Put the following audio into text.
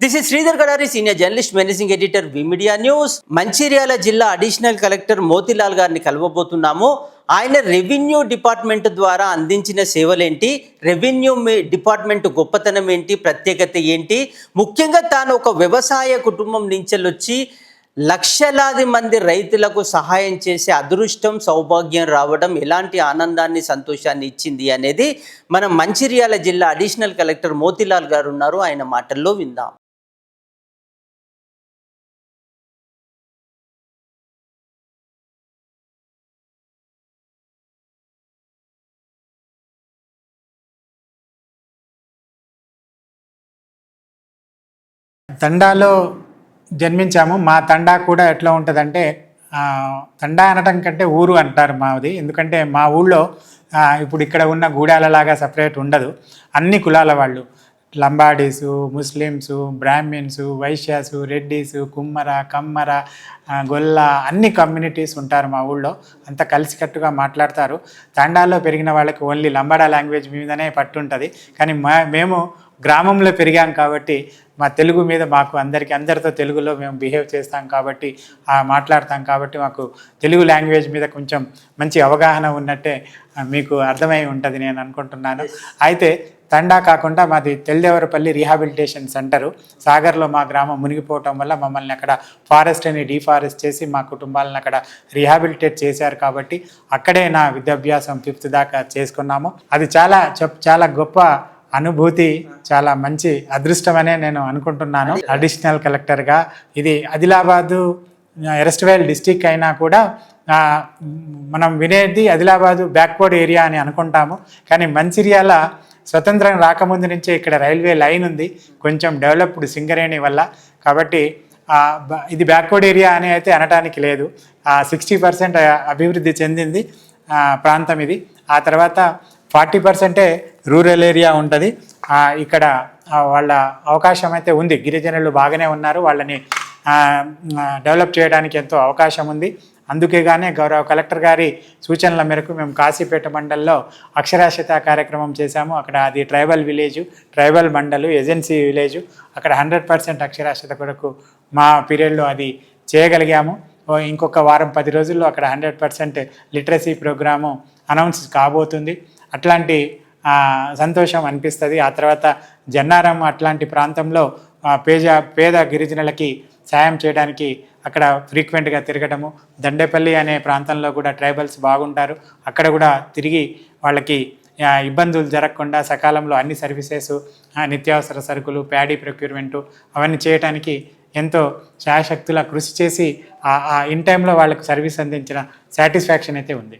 This is Sridhar Kadari senior journalist managing editor media news Mancherial జిల్లా additional collector Motilal గారిని కలవబోతున్నాము ఆయన revenue department ద్వారా అందించిన సేవలేంటి రెవెన్యూ డిపార్ట్మెంట్ గొప్పతనం ఏంటి ప్రత్యేకత ఏంటి ముఖ్యంగా తాను ఒక వ్యవసాయ కుటుంబం నుంచి వచ్చి లక్షలాది మంది రైతులకు సహాయం చేసే అదృష్టం సౌభాగ్యం రావడం ఎలాంటి ఆనందాన్ని సంతోషాన్ని ఇచ్చింది అనేది మన మంచిర్యాల జిల్లా అడిషనల్ కలెక్టర్ మోతిలాల్ గారు ఉన్నారు ఆయన మాటల్లో విందాం తండాలో జన్మించాము. మా తండా కూడా ఎట్లా ఉంటుందంటే తండా అనటం కంటే ఊరు అంటారు మాది. ఎందుకంటే మా ఊళ్ళో ఇప్పుడు ఇక్కడ ఉన్న గూడాలలాగా సపరేట్ ఉండదు. అన్ని కులాల వాళ్ళు. లంబాడీసు ముస్లిమ్సు బ్రాహ్మిన్సు వైశ్యాసు రెడ్డీసు కుమ్మర కమ్మర గొల్ల అన్ని కమ్యూనిటీస్ ఉంటారు మా ఊళ్ళో. అంత కలిసికట్టుగా మాట్లాడతారు. తండాలో పెరిగిన వాళ్ళకి ఓన్లీ లంబాడా లాంగ్వేజ్ మీదనే పట్టుంటుంది. కానీ మా మేము గ్రామంలో పెరిగాం కాబట్టి మా తెలుగు మీద మాకు అందరికీ అందరితో తెలుగులో మేము బిహేవ్ చేస్తాం కాబట్టి మాట్లాడతాం కాబట్టి మాకు తెలుగు లాంగ్వేజ్ మీద కొంచెం మంచి అవగాహన ఉన్నట్టే మీకు అర్థమై ఉంటుంది నేను అనుకుంటున్నాను. అయితే తండా కాకుండా మాది తెల్దేవరపల్లి రీహాబిలిటేషన్ సెంటరు. సాగర్లో మా గ్రామం మునిగిపోవటం వల్ల మమ్మల్ని అక్కడ ఫారెస్ట్ అని డీఫారెస్ట్ చేసి మా కుటుంబాలను అక్కడ రీహాబిలిటేట్ చేశారు కాబట్టి అక్కడే నా విద్యాభ్యాసం ఫిఫ్త్ దాకా చేసుకున్నాము. అది చాలా చెప్ చాలా గొప్ప అనుభూతి చాలా మంచి అదృష్టమనే నేను అనుకుంటున్నాను. అడిషనల్ కలెక్టర్గా ఇది ఆదిలాబాదు ఎరస్ట్వేల్ డిస్టిక్ అయినా కూడా మనం వినేది ఆదిలాబాదు బ్యాక్వర్డ్ ఏరియా అని అనుకుంటాము. కానీ మంచిర్యాల స్వతంత్రం రాకముందు నుంచే ఇక్కడ రైల్వే లైన్ ఉంది. కొంచెం డెవలప్డ్ సింగరేణి వల్ల. కాబట్టి ఇది బ్యాక్వర్డ్ ఏరియా అని అయితే అనటానికి లేదు. సిక్స్టీ పర్సెంట్ అభివృద్ధి చెందింది ప్రాంతం ఇది. ఆ తర్వాత ఫార్టీ పర్సెంటే రూరల్ ఏరియా ఉంటుంది. ఇక్కడ వాళ్ళ అవకాశం అయితే ఉంది. గిరిజనులు బాగానే ఉన్నారు. వాళ్ళని డెవలప్ చేయడానికి ఎంతో అవకాశం ఉంది. అందుకేగానే గౌరవ కలెక్టర్ గారి సూచనల మేరకు మేము కాశీపేట మండల్లో అక్షరాస్యత కార్యక్రమం చేశాము. అక్కడ అది ట్రైబల్ విలేజ్ ట్రైబల్ మండలు ఏజెన్సీ విలేజ్. అక్కడ హండ్రెడ్ పర్సెంట్ అక్షరాస్యత కొరకు మా పీరియడ్లో అది చేయగలిగాము. ఇంకొక వారం పది రోజుల్లో అక్కడ hundred percent literacy programme announce కాబోతుంది. అట్లాంటి సంతోషం అనిపిస్తుంది. ఆ తర్వాత జన్నారం అట్లాంటి ప్రాంతంలో పేజ పేద పేద గిరిజనులకి సాయం చేయడానికి అక్కడ ఫ్రీక్వెంట్గా తిరగడము దండేపల్లి అనే ప్రాంతంలో కూడా ట్రైబల్స్ బాగుంటారు. అక్కడ కూడా తిరిగి వాళ్ళకి ఇబ్బందులు జరగకుండా సకాలంలో అన్ని సర్వీసెస్ ఆ, నిత్యావసర సరుకులు ప్యాడీ ప్రొక్యూర్మెంటు అవన్నీ చేయడానికి ఎంతో శాయశక్తుల కృషి చేసి ఆ- ఆ ఇన్ టైంలో వాళ్ళకు సర్వీస్ అందించిన సాటిస్ఫాక్షన్ అయితే ఉంది.